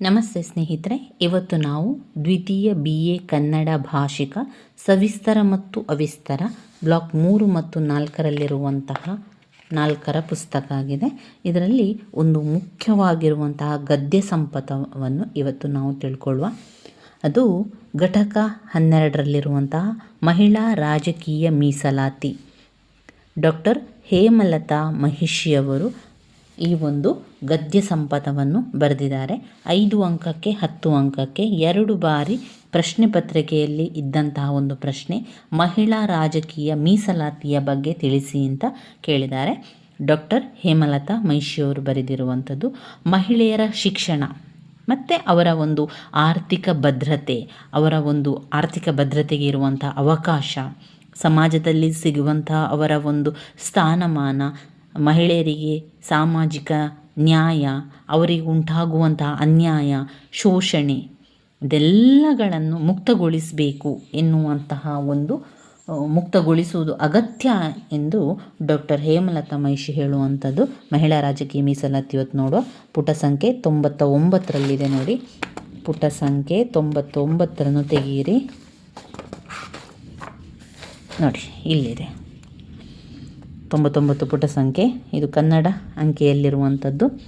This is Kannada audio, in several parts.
ನಮಸ್ತೆ ಸ್ನೇಹಿತರೆ, ಇವತ್ತು ನಾವು ದ್ವಿತೀಯ ಬಿ ಎ ಕನ್ನಡ ಭಾಷಿಕ, ಸವಿಸ್ತರ ಮತ್ತು ಅವಿಸ್ತರ ಬ್ಲಾಕ್ ಮೂರು ಮತ್ತು ನಾಲ್ಕರಲ್ಲಿರುವಂತಹ ನಾಲ್ಕರ ಪುಸ್ತಕ ಆಗಿದೆ. ಇದರಲ್ಲಿ ಒಂದು ಮುಖ್ಯವಾಗಿರುವಂತಹ ಗದ್ಯ ಸಂಪದವನ್ನು ಇವತ್ತು ನಾವು ತಿಳ್ಕೊಳ್ಳುವ. ಅದು ಘಟಕ ಹನ್ನೆರಡರಲ್ಲಿರುವಂತಹ ಮಹಿಳಾ ರಾಜಕೀಯ ಮೀಸಲಾತಿ. ಡಾಕ್ಟರ್ ಹೇಮಲತಾ ಮಹಿಷಿಯವರು ಈ ಒಂದು ಗದ್ಯ ಸಂಪದವನ್ನು ಬರೆದಿದ್ದಾರೆ. ಐದು ಅಂಕಕ್ಕೆ ಹತ್ತು ಅಂಕಕ್ಕೆ ಎರಡು ಬಾರಿ ಪ್ರಶ್ನೆ ಪತ್ರಿಕೆಯಲ್ಲಿ ಇದ್ದಂತಹ ಒಂದು ಪ್ರಶ್ನೆ ಮಹಿಳಾ ರಾಜಕೀಯ ಮೀಸಲಾತಿಯ ಬಗ್ಗೆ ತಿಳಿಸಿ ಅಂತ ಕೇಳಿದ್ದಾರೆ. ಡಾಕ್ಟರ್ ಹೇಮಲತಾ ಮಹಿಷಿಯವರು ಬರೆದಿರುವಂಥದ್ದು, ಮಹಿಳೆಯರ ಶಿಕ್ಷಣ ಮತ್ತು ಅವರ ಒಂದು ಆರ್ಥಿಕ ಭದ್ರತೆ, ಅವರ ಒಂದು ಆರ್ಥಿಕ ಭದ್ರತೆಗೆ ಇರುವಂಥ ಅವಕಾಶ, ಸಮಾಜದಲ್ಲಿ ಸಿಗುವಂತಹ ಅವರ ಒಂದು ಸ್ಥಾನಮಾನ ಮಹಿಳೆಯರಿಗೆ ಸಾಮಾಜಿಕ ನ್ಯಾಯ, ಅವರಿಗೆ ಉಂಟಾಗುವಂತಹ ಅನ್ಯಾಯ, ಶೋಷಣೆ ಇದೆಲ್ಲಗಳನ್ನು ಮುಕ್ತಗೊಳಿಸಬೇಕು ಎನ್ನುವಂತಹ ಒಂದು ಮುಕ್ತಗೊಳಿಸುವುದು ಅಗತ್ಯ ಎಂದು ಡಾಕ್ಟರ್ ಹೇಮಲತಾ ಮಹಿಷಿ ಹೇಳುವಂಥದ್ದು. ಮಹಿಳಾ ರಾಜಕೀಯ ಮೀಸಲಾತಿ ಇವತ್ತು ನೋಡುವ ಪುಟ ಸಂಖ್ಯೆ ತೊಂಬತ್ತ ಒಂಬತ್ತರಲ್ಲಿದೆ ನೋಡಿ. ಪುಟ ಸಂಖ್ಯೆ ತೊಂಬತ್ತೊಂಬತ್ತರನ್ನು ತೆಗೆಯಿರಿ. ನೋಡಿ, ಇಲ್ಲಿದೆ. ತೊಂಬತ್ತೊಂಬತ್ತು ಪುಟ ಸಂಖ್ಯೆ. ಇದು ಕನ್ನಡ ಅಂಕೆಯಲ್ಲಿರುವಂಥದ್ದು.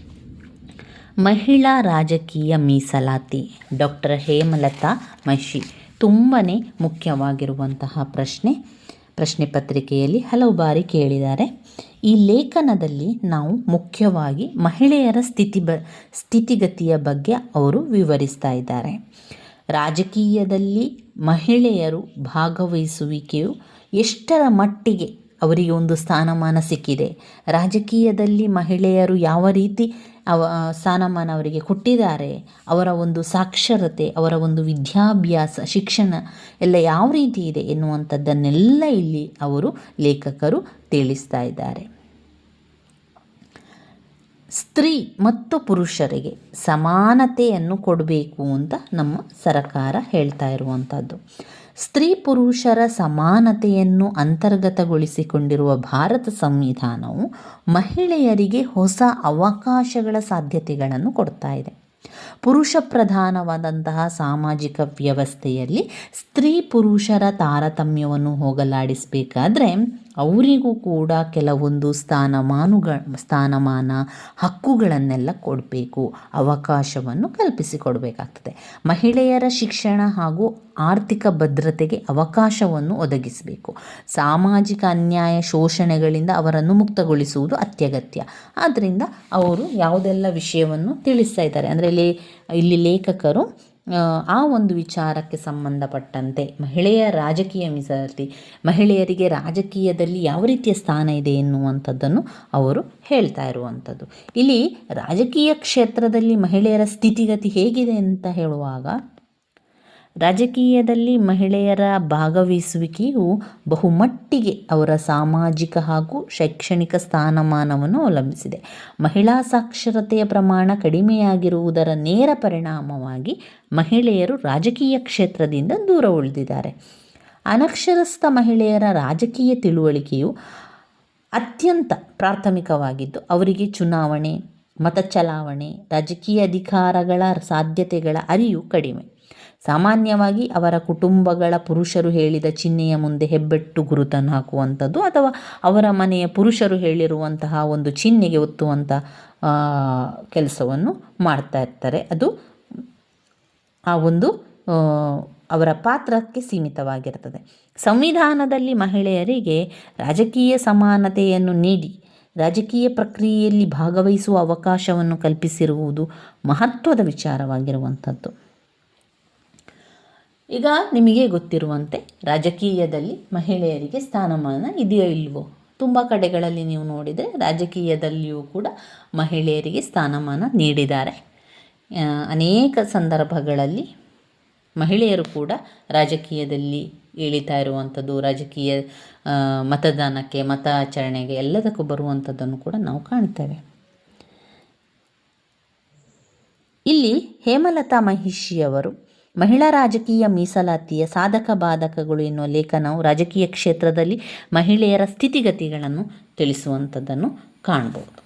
ಮಹಿಳಾ ರಾಜಕೀಯ ಮೀಸಲಾತಿ. ಡಾಕ್ಟರ್ ಹೇಮಲತಾ ಮಹಿಷಿ. ತುಂಬಾ ಮುಖ್ಯವಾಗಿರುವಂತಹ ಪ್ರಶ್ನೆ. ಪ್ರಶ್ನೆ ಪತ್ರಿಕೆಯಲ್ಲಿ ಹಲವು ಬಾರಿ ಕೇಳಿದ್ದಾರೆ. ಈ ಲೇಖನದಲ್ಲಿ ನಾವು ಮುಖ್ಯವಾಗಿ ಮಹಿಳೆಯರ ಸ್ಥಿತಿ ಬ, ಸ್ಥಿತಿಗತಿಯ ಬಗ್ಗೆ ಅವರು ವಿವರಿಸ್ತಾ ಇದ್ದಾರೆ. ರಾಜಕೀಯದಲ್ಲಿ ಮಹಿಳೆಯರು ಭಾಗವಹಿಸುವಿಕೆಯು ಎಷ್ಟರ ಮಟ್ಟಿಗೆ ಅವರಿಗೆ ಒಂದು ಸ್ಥಾನಮಾನ ಸಿಕ್ಕಿದೆ. ರಾಜಕೀಯದಲ್ಲಿ ಮಹಿಳೆಯರು ಯಾವ ರೀತಿ ಅವ ಸ್ಥಾನಮಾನ ಅವರಿಗೆ ಕೊಟ್ಟಿದ್ದಾರೆ, ಅವರ ಒಂದು ಸಾಕ್ಷರತೆ, ಅವರ ಒಂದು ವಿದ್ಯಾಭ್ಯಾಸ, ಶಿಕ್ಷಣ ಎಲ್ಲ ಯಾವ ರೀತಿ ಇದೆ ಎನ್ನುವಂಥದ್ದನ್ನೆಲ್ಲ ಇಲ್ಲಿ ಅವರು ಲೇಖಕರು ತಿಳಿಸ್ತಾ ಇದ್ದಾರೆ. ಸ್ತ್ರೀ ಮತ್ತು ಪುರುಷರಿಗೆ ಸಮಾನತೆಯನ್ನು ಕೊಡಬೇಕು ಅಂತ ನಮ್ಮ ಸರಕಾರ ಹೇಳ್ತಾ ಇರುವಂಥದ್ದು. ಸ್ತ್ರೀ ಪುರುಷರ ಸಮಾನತೆಯನ್ನು ಅಂತರ್ಗತಗೊಳಿಸಿಕೊಂಡಿರುವ ಭಾರತ ಸಂವಿಧಾನವು ಮಹಿಳೆಯರಿಗೆ ಹೊಸ ಅವಕಾಶಗಳ ಸಾಧ್ಯತೆಗಳನ್ನು ಕೊಡ್ತಾ ಇದೆ. ಪುರುಷ ಪ್ರಧಾನವಾದಂತಹ ಸಾಮಾಜಿಕ ವ್ಯವಸ್ಥೆಯಲ್ಲಿ ಸ್ತ್ರೀ ಪುರುಷರ ತಾರತಮ್ಯವನ್ನು ಹೋಗಲಾಡಿಸಬೇಕಾದ್ರೆ ಅವರಿಗೂ ಕೂಡ ಕೆಲವೊಂದು ಸ್ಥಾನಮಾನುಗ ಸ್ಥಾನಮಾನ ಹಕ್ಕುಗಳನ್ನೆಲ್ಲ ಕೊಡಬೇಕು, ಅವಕಾಶವನ್ನು ಕಲ್ಪಿಸಿಕೊಡಬೇಕಾಗ್ತದೆ. ಮಹಿಳೆಯರ ಶಿಕ್ಷಣ ಹಾಗೂ ಆರ್ಥಿಕ ಭದ್ರತೆಗೆ ಅವಕಾಶವನ್ನು ಒದಗಿಸಬೇಕು. ಸಾಮಾಜಿಕ ಅನ್ಯಾಯ ಶೋಷಣೆಗಳಿಂದ ಅವರನ್ನು ಮುಕ್ತಗೊಳಿಸುವುದು ಅತ್ಯಗತ್ಯ. ಆದ್ದರಿಂದ ಅವರು ಯಾವುದೆಲ್ಲ ವಿಷಯವನ್ನು ತಿಳಿಸ್ತಾ ಇದ್ದಾರೆ? ಅಂದರೆ ಲೇ ಇಲ್ಲಿ ಲೇಖಕರು ಆ, ಒಂದು ವಿಚಾರಕ್ಕೆ ಸಂಬಂಧಪಟ್ಟಂತೆ ಮಹಿಳೆಯ ರಾಜಕೀಯ ಮೀಸಲಾತಿ ಮಹಿಳೆಯರಿಗೆ ರಾಜಕೀಯದಲ್ಲಿ ಯಾವ ರೀತಿಯ ಸ್ಥಾನ ಇದೆ ಎನ್ನುವಂಥದ್ದನ್ನು ಅವರು ಹೇಳ್ತಾ ಇರುವಂಥದ್ದು. ಇಲ್ಲಿ ರಾಜಕೀಯ ಕ್ಷೇತ್ರದಲ್ಲಿ ಮಹಿಳೆಯರ ಸ್ಥಿತಿಗತಿ ಹೇಗಿದೆ ಅಂತ ಹೇಳುವಾಗ ರಾಜಕೀಯದಲ್ಲಿ ಮಹಿಳೆಯರ ಭಾಗವಹಿಸುವಿಕೆಯು ಬಹುಮಟ್ಟಿಗೆ ಅವರ ಸಾಮಾಜಿಕ ಹಾಗೂ ಶೈಕ್ಷಣಿಕ ಸ್ಥಾನಮಾನವನ್ನು ಅವಲಂಬಿಸಿದೆ. ಮಹಿಳಾ ಸಾಕ್ಷರತೆಯ ಪ್ರಮಾಣ ಕಡಿಮೆಯಾಗಿರುವುದರ ನೇರ ಪರಿಣಾಮವಾಗಿ ಮಹಿಳೆಯರು ರಾಜಕೀಯ ಕ್ಷೇತ್ರದಿಂದ ದೂರ ಉಳಿದಿದ್ದಾರೆ. ಅನಕ್ಷರಸ್ಥ ಮಹಿಳೆಯರ ರಾಜಕೀಯ ತಿಳುವಳಿಕೆಯು ಅತ್ಯಂತ ಪ್ರಾಥಮಿಕವಾಗಿದ್ದು, ಅವರಿಗೆ ಚುನಾವಣೆ ಮತ ಚಲಾವಣೆ ರಾಜಕೀಯ ಅಧಿಕಾರಗಳ ಸಾಧ್ಯತೆಗಳ ಅರಿವು ಕಡಿಮೆ. ಸಾಮಾನ್ಯವಾಗಿ ಅವರ ಕುಟುಂಬಗಳ ಪುರುಷರು ಹೇಳಿದ ಚಿಹ್ನೆಯ ಮುಂದೆ ಹೆಬ್ಬೆಟ್ಟು ಗುರುತನ್ನು ಹಾಕುವಂಥದ್ದು ಅಥವಾ ಅವರ ಮನೆಯ ಪುರುಷರು ಹೇಳಿರುವಂತಹ ಒಂದು ಚಿಹ್ನೆಗೆ ಒತ್ತುವಂಥ ಕೆಲಸವನ್ನು ಮಾಡ್ತಾ ಇರ್ತಾರೆ. ಅದು ಆ ಒಂದು ಅವರ ಪಾತ್ರಕ್ಕೆ ಸೀಮಿತವಾಗಿರ್ತದೆ. ಸಂವಿಧಾನದಲ್ಲಿ ಮಹಿಳೆಯರಿಗೆ ರಾಜಕೀಯ ಸಮಾನತೆಯನ್ನು ನೀಡಿ, ರಾಜಕೀಯ ಪ್ರಕ್ರಿಯೆಯಲ್ಲಿ ಭಾಗವಹಿಸುವ ಅವಕಾಶವನ್ನು ಕಲ್ಪಿಸಿರುವುದು ಮಹತ್ವದ ವಿಚಾರವಾಗಿರುವಂಥದ್ದು. ಈಗ ನಿಮಗೆ ಗೊತ್ತಿರುವಂತೆ ರಾಜಕೀಯದಲ್ಲಿ ಮಹಿಳೆಯರಿಗೆ ಸ್ಥಾನಮಾನ ಇದೆಯೋ ಇಲ್ವೋ? ತುಂಬ ಕಡೆಗಳಲ್ಲಿ ನೀವು ನೋಡಿದರೆ ರಾಜಕೀಯದಲ್ಲಿಯೂ ಕೂಡ ಮಹಿಳೆಯರಿಗೆ ಸ್ಥಾನಮಾನ ನೀಡಿದ್ದಾರೆ. ಅನೇಕ ಸಂದರ್ಭಗಳಲ್ಲಿ ಮಹಿಳೆಯರು ಕೂಡ ರಾಜಕೀಯದಲ್ಲಿ ಇಳಿತಾ ಇರುವಂಥದ್ದು, ರಾಜಕೀಯ ಮತದಾನಕ್ಕೆ ಮತದಾನಕ್ಕೆ ಮತಾಚರಣೆಗೆ ಎಲ್ಲದಕ್ಕೂ ಬರುವಂಥದ್ದನ್ನು ಕೂಡ ನಾವು ಕಾಣ್ತೇವೆ. ಇಲ್ಲಿ ಹೇಮಲತಾ ಮಹಿಷಿಯವರು ಮಹಿಳಾ ರಾಜಕೀಯ ಮೀಸಲಾತಿಯ ಸಾಧಕ ಬಾಧಕಗಳು ಎನ್ನುವ ಲೇಖನವು ರಾಜಕೀಯ ಕ್ಷೇತ್ರದಲ್ಲಿ ಮಹಿಳೆಯರ ಸ್ಥಿತಿಗತಿಗಳನ್ನು ತಿಳಿಸುವಂಥದ್ದನ್ನು ಕಾಣಬಹುದು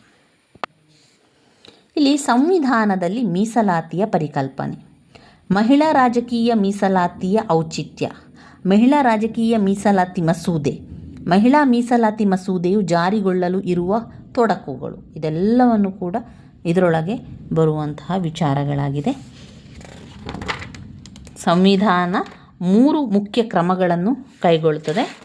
ಇಲ್ಲಿ ಸಂವಿಧಾನದಲ್ಲಿ ಮೀಸಲಾತಿಯ ಪರಿಕಲ್ಪನೆ. ಮಹಿಳಾ ರಾಜಕೀಯ ಮೀಸಲಾತಿಯ ಔಚಿತ್ಯ. ಮಹಿಳಾ ರಾಜಕೀಯ ಮೀಸಲಾತಿ ಮಸೂದೆ. ಮಹಿಳಾ ಮೀಸಲಾತಿ ಮಸೂದೆಯು ಜಾರಿಗೊಳ್ಳಲು ಇರುವ ತೊಡಕುಗಳು. ಇದೆಲ್ಲವನ್ನು ಕೂಡ ಇದರೊಳಗೆ ಬರುವಂತಹ ವಿಚಾರಗಳಾಗಿದೆ. ಸಂವಿಧಾನ ಮೂರು ಮುಖ್ಯ ಕ್ರಮಗಳನ್ನು ಕೈಗೊಳ್ಳುತ್ತದೆ.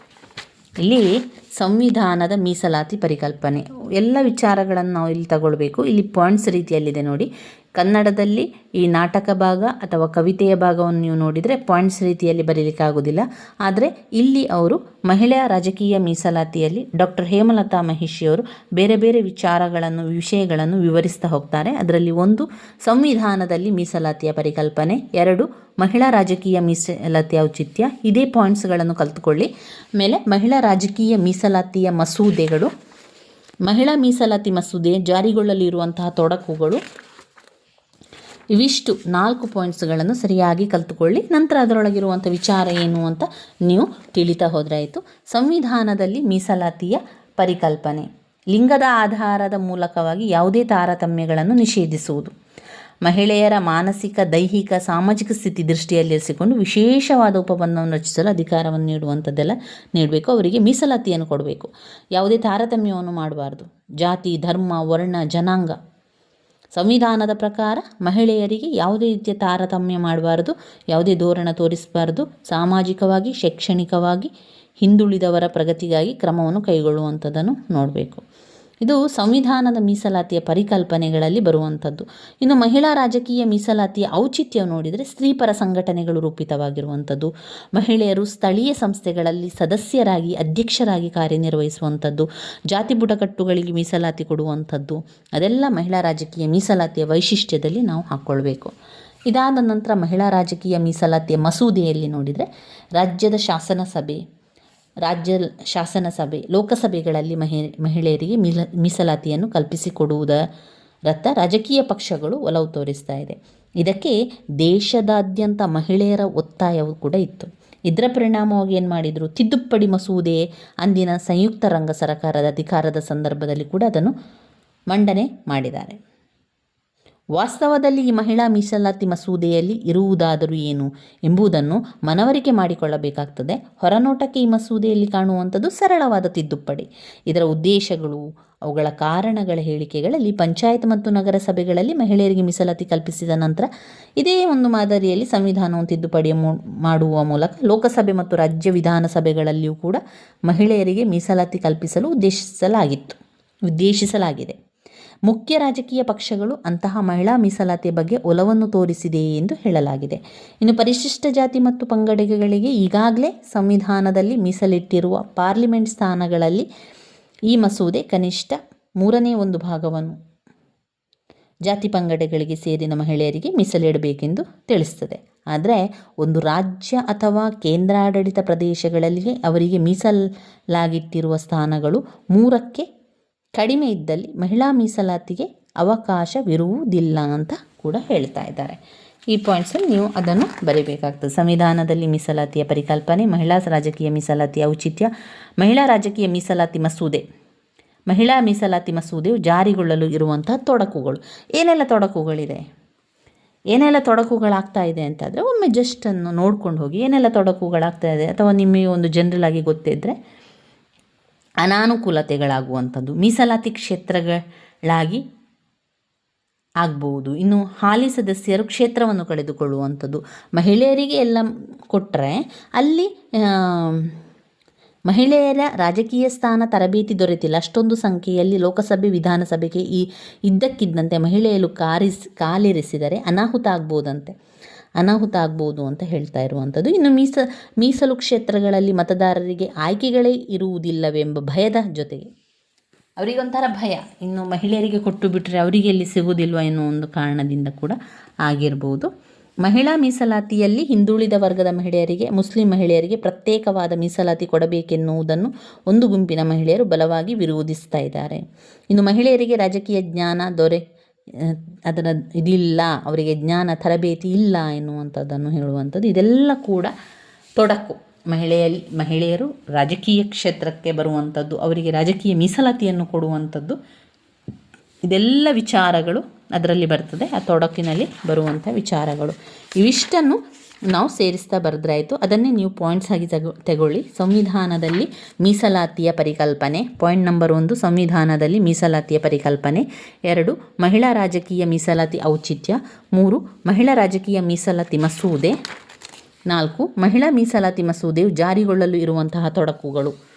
ಇಲ್ಲಿ ಸಂವಿಧಾನದ ಮೀಸಲಾತಿ ಪರಿಕಲ್ಪನೆ. ಎಲ್ಲ ವಿಚಾರಗಳನ್ನು ನಾವು ಇಲ್ಲಿ ತಗೊಳ್ಬೇಕು. ಇಲ್ಲಿ ಪಾಯಿಂಟ್ಸ್ ರೀತಿಯಲ್ಲಿದೆ ನೋಡಿ. ಕನ್ನಡದಲ್ಲಿ ಈ ನಾಟಕ ಭಾಗ ಅಥವಾ ಕವಿತೆಯ ಭಾಗವನ್ನು ನೀವು ನೋಡಿದರೆ ಪಾಯಿಂಟ್ಸ್ ರೀತಿಯಲ್ಲಿ ಬರೀಲಿಕ್ಕಾಗೋದಿಲ್ಲ ಆದರೆ ಇಲ್ಲಿ ಅವರು ಮಹಿಳಾ ರಾಜಕೀಯ ಮೀಸಲಾತಿಯಲ್ಲಿ ಡಾಕ್ಟರ್ ಹೇಮಲತಾ ಮಹಿಷಿಯವರು ಬೇರೆ ಬೇರೆ ವಿಚಾರಗಳನ್ನು, ವಿಷಯಗಳನ್ನು ವಿವರಿಸ್ತಾ ಹೋಗ್ತಾರೆ. ಅದರಲ್ಲಿ ಒಂದು ಸಂವಿಧಾನದಲ್ಲಿ ಮೀಸಲಾತಿಯ ಪರಿಕಲ್ಪನೆ, ಎರಡು ಮಹಿಳಾ ರಾಜಕೀಯ ಮೀಸಲಾತಿಯ ಔಚಿತ್ಯ. ಇದೇ ಪಾಯಿಂಟ್ಸ್ಗಳನ್ನು ಕಲ್ತುಕೊಳ್ಳಿ. ಮೇಲೆ ಮಹಿಳಾ ರಾಜಕೀಯ ಮೀಸಲಾತಿಯ ಮಸೂದೆಗಳು. ಮಹಿಳಾ ಮೀಸಲಾತಿ ಮಸೂದೆ ಜಾರಿಗೊಳ್ಳಲಿರುವಂತಹ ತೊಡಕುಗಳು. ಇವಿಷ್ಟು ನಾಲ್ಕು ಪಾಯಿಂಟ್ಸ್ಗಳನ್ನು ಸರಿಯಾಗಿ ಕಲಿತುಕೊಳ್ಳಿ. ನಂತರ ಅದರೊಳಗಿರುವಂಥ ವಿಚಾರ ಏನು ಅಂತ ನೀವು ತಿಳಿತಾ ಹೋದರೆ ಆಯಿತು ಸಂವಿಧಾನದಲ್ಲಿ ಮೀಸಲಾತಿಯ ಪರಿಕಲ್ಪನೆ. ಲಿಂಗದ ಆಧಾರದ ಮೂಲಕವಾಗಿ ಯಾವುದೇ ತಾರತಮ್ಯಗಳನ್ನು ನಿಷೇಧಿಸುವುದು. ಮಹಿಳೆಯರ ಮಾನಸಿಕ, ದೈಹಿಕ, ಸಾಮಾಜಿಕ ಸ್ಥಿತಿ ದೃಷ್ಟಿಯಲ್ಲಿರಿಸಿಕೊಂಡು ವಿಶೇಷವಾದ ಉಪಬಂಧವನ್ನು ರಚಿಸಲು ಅಧಿಕಾರವನ್ನು ನೀಡುವಂಥದ್ದೆಲ್ಲ ನೀಡಬೇಕು. ಅವರಿಗೆ ಮೀಸಲಾತಿಯನ್ನು ಕೊಡಬೇಕು. ಯಾವುದೇ ತಾರತಮ್ಯವನ್ನು ಮಾಡಬಾರ್ದು. ಜಾತಿ, ಧರ್ಮ, ವರ್ಣ, ಜನಾಂಗ. ಸಂವಿಧಾನದ ಪ್ರಕಾರ ಮಹಿಳೆಯರಿಗೆ ಯಾವುದೇ ರೀತಿಯ ತಾರತಮ್ಯ ಮಾಡಬಾರ್ದು, ಯಾವುದೇ ಧೋರಣ ತೋರಿಸಬಾರದು. ಸಾಮಾಜಿಕವಾಗಿ, ಶೈಕ್ಷಣಿಕವಾಗಿ ಹಿಂದುಳಿದವರ ಪ್ರಗತಿಗಾಗಿ ಕ್ರಮವನ್ನು ಕೈಗೊಳ್ಳುವಂಥದ್ದನ್ನು ನೋಡಬೇಕು. ಇದು ಸಂವಿಧಾನದ ಮೀಸಲಾತಿಯ ಪರಿಕಲ್ಪನೆಗಳಲ್ಲಿ ಬರುವಂಥದ್ದು. ಇನ್ನು ಮಹಿಳಾ ರಾಜಕೀಯ ಮೀಸಲಾತಿಯ ಔಚಿತ್ಯ ನೋಡಿದರೆ ಸ್ತ್ರೀಪರ ಸಂಘಟನೆಗಳು ರೂಪಿತವಾಗಿರುವಂಥದ್ದು. ಮಹಿಳೆಯರು ಸ್ಥಳೀಯ ಸಂಸ್ಥೆಗಳಲ್ಲಿ ಸದಸ್ಯರಾಗಿ, ಅಧ್ಯಕ್ಷರಾಗಿ ಕಾರ್ಯನಿರ್ವಹಿಸುವಂಥದ್ದು. ಜಾತಿ ಬುಡಕಟ್ಟುಗಳಿಗೆ ಮೀಸಲಾತಿ ಕೊಡುವಂಥದ್ದು. ಅದೆಲ್ಲ ಮಹಿಳಾ ರಾಜಕೀಯ ಮೀಸಲಾತಿಯ ವೈಶಿಷ್ಟ್ಯದಲ್ಲಿ ನಾವು ಹಾಕ್ಕೊಳ್ಬೇಕು ಇದಾದ ನಂತರ ಮಹಿಳಾ ರಾಜಕೀಯ ಮೀಸಲಾತಿಯ ಮಸೂದೆಯಲ್ಲಿ ನೋಡಿದರೆ ರಾಜ್ಯದ ಶಾಸನ ಸಭೆ ರಾಜ್ಯ ಶಾಸನ ಸಭೆ ಲೋಕಸಭೆಗಳಲ್ಲಿ ಮಹಿ, ಮಹಿಳೆಯರಿಗೆ ಮೀಲ, ಮೀಸಲಾತಿಯನ್ನು ಕಲ್ಪಿಸಿಕೊಡುವುದರತ್ತ ರಾಜಕೀಯ ಪಕ್ಷಗಳು ಒಲವು ತೋರಿಸ್ತಾ ಇದೆ. ಇದಕ್ಕೆ ದೇಶದಾದ್ಯಂತ ಮಹಿಳೆಯರ ಒತ್ತಾಯವೂ ಕೂಡ ಇತ್ತು. ಇದರ ಪರಿಣಾಮವಾಗಿ ಏನು ಮಾಡಿದರು? ತಿದ್ದುಪಡಿ ಮಸೂದೆ, ಅಂದಿನ ಸಂಯುಕ್ತ ರಂಗ ಸರ್ಕಾರದ ಅಧಿಕಾರದ ಸಂದರ್ಭದಲ್ಲಿ ಕೂಡ ಅದನ್ನು ಮಂಡನೆ ಮಾಡಿದ್ದಾರೆ. ವಾಸ್ತವದಲ್ಲಿ ಈ ಮಹಿಳಾ ಮೀಸಲಾತಿ ಮಸೂದೆಯಲ್ಲಿ ಇರುವುದಾದರೂ ಏನು ಎಂಬುದನ್ನು ಮನವರಿಕೆ ಮಾಡಿಕೊಳ್ಳಬೇಕಾಗ್ತದೆ. ಹೊರನೋಟಕ್ಕೆ ಈ ಮಸೂದೆಯಲ್ಲಿ ಕಾಣುವಂಥದ್ದು ಸರಳವಾದ ತಿದ್ದುಪಡಿ. ಇದರ ಉದ್ದೇಶಗಳು, ಅವುಗಳ ಕಾರಣಗಳ ಹೇಳಿಕೆಗಳಲ್ಲಿ ಪಂಚಾಯತ್ ಮತ್ತು ನಗರಸಭೆಗಳಲ್ಲಿ ಮಹಿಳೆಯರಿಗೆ ಮೀಸಲಾತಿ ಕಲ್ಪಿಸಿದ ನಂತರ ಇದೇ ಒಂದು ಮಾದರಿಯಲ್ಲಿ ಸಂವಿಧಾನವನ್ನು ತಿದ್ದುಪಡಿ ಮಾಡುವ ಮೂಲಕ ಲೋಕಸಭೆ ಮತ್ತು ರಾಜ್ಯ ವಿಧಾನಸಭೆಗಳಲ್ಲಿಯೂ ಕೂಡ ಮಹಿಳೆಯರಿಗೆ ಮೀಸಲಾತಿ ಕಲ್ಪಿಸಲು ಉದ್ದೇಶಿಸಲಾಗಿತ್ತು. ಉದ್ದೇಶಿಸಲಾಗಿದೆ. ಮುಖ್ಯ ರಾಜಕೀಯ ಪಕ್ಷಗಳು ಅಂತಹ ಮಹಿಳಾ ಮೀಸಲಾತಿ ಬಗ್ಗೆ ಒಲವನ್ನು ತೋರಿಸಿದೆ ಎಂದು ಹೇಳಲಾಗಿದೆ. ಇನ್ನು ಪರಿಶಿಷ್ಟ ಜಾತಿ ಮತ್ತು ಪಂಗಡಗಳಿಗೆ ಈಗಾಗಲೇ ಸಂವಿಧಾನದಲ್ಲಿ ಮೀಸಲಿಟ್ಟಿರುವ ಪಾರ್ಲಿಮೆಂಟ್ ಸ್ಥಾನಗಳಲ್ಲಿ ಈ ಮಸೂದೆ ಕನಿಷ್ಠ ಮೂರನೇ ಒಂದು ಭಾಗವನ್ನು ಜಾತಿ ಪಂಗಡಗಳಿಗೆ ಸೇರಿದ ಮಹಿಳೆಯರಿಗೆ ಮೀಸಲಿಡಬೇಕೆಂದು ತಿಳಿಸ್ತದೆ ಆದರೆ ಒಂದು ರಾಜ್ಯ ಅಥವಾ ಕೇಂದ್ರಾಡಳಿತ ಪ್ರದೇಶಗಳಲ್ಲಿ ಅವರಿಗೆ ಮೀಸಲಾಗಿಟ್ಟಿರುವ ಸ್ಥಾನಗಳು ಮೂರಕ್ಕೆ ಕಡಿಮೆ ಇದ್ದಲ್ಲಿ ಮಹಿಳಾ ಮೀಸಲಾತಿಗೆ ಅವಕಾಶವಿರುವುದಿಲ್ಲ ಅಂತ ಕೂಡ ಹೇಳ್ತಾ ಇದ್ದಾರೆ. ಈ ಪಾಯಿಂಟ್ಸಲ್ಲಿ ನೀವು ಅದನ್ನು ಬರೀಬೇಕಾಗ್ತದೆ. ಸಂವಿಧಾನದಲ್ಲಿ ಮೀಸಲಾತಿಯ ಪರಿಕಲ್ಪನೆ, ಮಹಿಳಾ ರಾಜಕೀಯ ಮೀಸಲಾತಿ ಔಚಿತ್ಯ, ಮಹಿಳಾ ರಾಜಕೀಯ ಮೀಸಲಾತಿ ಮಸೂದೆ. ಮಹಿಳಾ ಮೀಸಲಾತಿ ಮಸೂದೆಯು ಜಾರಿಗೊಳ್ಳಲು ಇರುವಂತಹ ತೊಡಕುಗಳು. ಏನೆಲ್ಲ ತೊಡಕುಗಳಿದೆ? ಏನೆಲ್ಲ ತೊಡಕುಗಳಾಗ್ತಾ ಇದೆ ಅಂತಂದರೆ ಒಮ್ಮೆ ಜಸ್ಟನ್ನು ನೋಡ್ಕೊಂಡು ಹೋಗಿ ಏನೆಲ್ಲ ತೊಡಕುಗಳಾಗ್ತಾ ಇದೆ? ಅಥವಾ ನಿಮಗೆ ಒಂದು ಜನರಲ್ ಆಗಿ ಗೊತ್ತಿದ್ದರೆ ಅನಾನುಕೂಲತೆಗಳಾಗುವಂಥದ್ದು, ಮೀಸಲಾತಿ ಕ್ಷೇತ್ರಗಳಾಗಿ ಆಗ್ಬೋದು ಇನ್ನು ಹಾಲಿ ಸದಸ್ಯರು ಕ್ಷೇತ್ರವನ್ನು ಕಳೆದುಕೊಳ್ಳುವಂಥದ್ದು, ಮಹಿಳೆಯರಿಗೆ ಎಲ್ಲ ಕೊಟ್ಟರೆ ಅಲ್ಲಿ ಮಹಿಳೆಯರ ರಾಜಕೀಯ ಸ್ಥಾನ, ತರಬೇತಿ ದೊರೆತಿಲ್ಲ. ಅಷ್ಟೊಂದು ಸಂಖ್ಯೆಯಲ್ಲಿ ಲೋಕಸಭೆ, ವಿಧಾನಸಭೆಗೆ ಈ ಇದ್ದಕ್ಕಿದ್ದಂತೆ ಮಹಿಳೆಯರು ಕಾರಿಸ್, ಕಾಲಿರಿಸಿದರೆ ಅನಾಹುತ ಆಗ್ಬೋದಂತೆ. ಅನಾಹುತ ಆಗ್ಬೋದು ಅಂತ ಹೇಳ್ತಾ ಇರುವಂಥದ್ದು. ಇನ್ನು ಮೀಸ, ಮೀಸಲು ಕ್ಷೇತ್ರಗಳಲ್ಲಿ ಮತದಾರರಿಗೆ ಆಯ್ಕೆಗಳೇ ಇರುವುದಿಲ್ಲವೆಂಬ ಭಯದ ಜೊತೆಗೆ. ಅವರಿಗೊಂಥರ ಭಯ. ಇನ್ನು ಮಹಿಳೆಯರಿಗೆ ಕೊಟ್ಟು ಬಿಟ್ಟರೆ ಅವರಿಗೆ ಎಲ್ಲಿ ಸಿಗುವುದಿಲ್ವ ಎನ್ನುವ ಒಂದು ಕಾರಣದಿಂದ ಕೂಡ ಆಗಿರ್ಬೋದು. ಮಹಿಳಾ ಮೀಸಲಾತಿಯಲ್ಲಿ ಹಿಂದುಳಿದ ವರ್ಗದ ಮಹಿಳೆಯರಿಗೆ, ಮುಸ್ಲಿಂ ಮಹಿಳೆಯರಿಗೆ ಪ್ರತ್ಯೇಕವಾದ ಮೀಸಲಾತಿ ಕೊಡಬೇಕೆನ್ನುವುದನ್ನು ಒಂದು ಗುಂಪಿನ ಮಹಿಳೆಯರು ಬಲವಾಗಿ ವಿರೋಧಿಸ್ತಾ ಇದ್ದಾರೆ. ಇನ್ನು ಮಹಿಳೆಯರಿಗೆ ರಾಜಕೀಯ ಜ್ಞಾನ, ದೊರೆ ಅದರ ಇದಿಲ್ಲ, ಅವರಿಗೆ ಜ್ಞಾನ ತರಬೇತಿ ಇಲ್ಲ ಎನ್ನುವಂಥದ್ದನ್ನು ಹೇಳುವಂಥದ್ದು. ಇದೆಲ್ಲ ಕೂಡ ತೊಡಕು. ಮಹಿಳೆಯಲ್ಲಿ, ಮಹಿಳೆಯರು ರಾಜಕೀಯ ಕ್ಷೇತ್ರಕ್ಕೆ ಬರುವಂಥದ್ದು, ಅವರಿಗೆ ರಾಜಕೀಯ ಮೀಸಲಾತಿಯನ್ನು ಕೊಡುವಂಥದ್ದು, ಇದೆಲ್ಲ ವಿಚಾರಗಳು ಅದರಲ್ಲಿ ಬರ್ತದೆ. ಆ ತೊಡಕಿನಲ್ಲಿ ಬರುವಂಥ ವಿಚಾರಗಳು. ಇವಿಷ್ಟನ್ನು ನಾವು ಸೇರಿಸ್ತಾ ಬರೆದ್ರಾಯಿತು ಅದನ್ನೇ ನೀವು ಪಾಯಿಂಟ್ಸ್ ಆಗಿ ತಗೊ, ತಗೊಳ್ಳಿ. ಸಂವಿಧಾನದಲ್ಲಿ ಮೀಸಲಾತಿಯ ಪರಿಕಲ್ಪನೆ. ಪಾಯಿಂಟ್ ನಂಬರ್ ಒಂದು, ಸಂವಿಧಾನದಲ್ಲಿ ಮೀಸಲಾತಿಯ ಪರಿಕಲ್ಪನೆ. ಎರಡು, ಮಹಿಳಾ ರಾಜಕೀಯ ಮೀಸಲಾತಿ ಔಚಿತ್ಯ. ಮೂರು, ಮಹಿಳಾ ರಾಜಕೀಯ ಮೀಸಲಾತಿ ಮಸೂದೆ. ನಾಲ್ಕು, ಮಹಿಳಾ ಮೀಸಲಾತಿ ಮಸೂದೆಯು ಜಾರಿಗೊಳ್ಳಲು ಇರುವಂತಹ ತೊಡಕುಗಳು.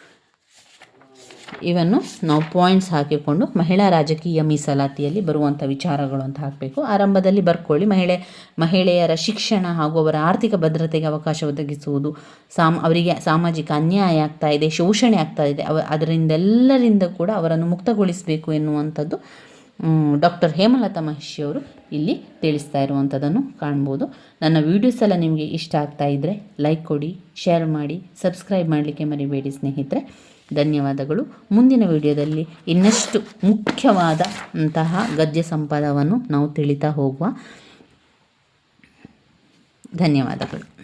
ಇವನ್ನು ನಾವು ಪಾಯಿಂಟ್ಸ್ ಹಾಕಿಕೊಂಡು ಮಹಿಳಾ ರಾಜಕೀಯ ಮೀಸಲಾತಿಯಲ್ಲಿ ಬರುವಂಥ ವಿಚಾರಗಳು ಅಂತ ಹಾಕಬೇಕು. ಆರಂಭದಲ್ಲಿ ಬರ್ಕೊಳ್ಳಿ. ಮಹಿಳೆ, ಮಹಿಳೆಯರ ಶಿಕ್ಷಣ ಹಾಗೂ ಅವರ ಆರ್ಥಿಕ ಭದ್ರತೆಗೆ ಅವಕಾಶ ಒದಗಿಸುವುದು ಸಾಮ್, ಅವರಿಗೆ ಸಾಮಾಜಿಕ ಅನ್ಯಾಯ ಆಗ್ತಾ ಇದೆ, ಶೋಷಣೆ ಆಗ್ತಾ ಇದೆ. ಅವ, ಅದರಿಂದೆಲ್ಲರಿಂದ ಕೂಡ ಅವರನ್ನು ಮುಕ್ತಗೊಳಿಸಬೇಕು ಎನ್ನುವಂಥದ್ದು ಡಾಕ್ಟರ್ ಹೇಮಲತಾ ಮಹರ್ಷಿಯವರು ಇಲ್ಲಿ ತಿಳಿಸ್ತಾ ಇರುವಂಥದ್ದನ್ನು ಕಾಣ್ಬೋದು. ನನ್ನ ವೀಡಿಯೋಸ್ ಎಲ್ಲ ನಿಮಗೆ ಇಷ್ಟ ಆಗ್ತಾ ಇದ್ದರೆ ಲೈಕ್ ಕೊಡಿ ಶೇರ್ ಮಾಡಿ ಸಬ್ಸ್ಕ್ರೈಬ್ ಮಾಡಲಿಕ್ಕೆ ಮರಿಬೇಡಿ ಸ್ನೇಹಿತರೆ. ಧನ್ಯವಾದಗಳು. ಮುಂದಿನ ವಿಡಿಯೋದಲ್ಲಿ ಇನ್ನಷ್ಟು ಮುಖ್ಯವಾದ ಅಂತಹ ಗದ್ಯ ಸಂಪಾದವನ್ನು ನಾವು ತಿಳಿತಾ ಹೋಗುವ. ಧನ್ಯವಾದಗಳು.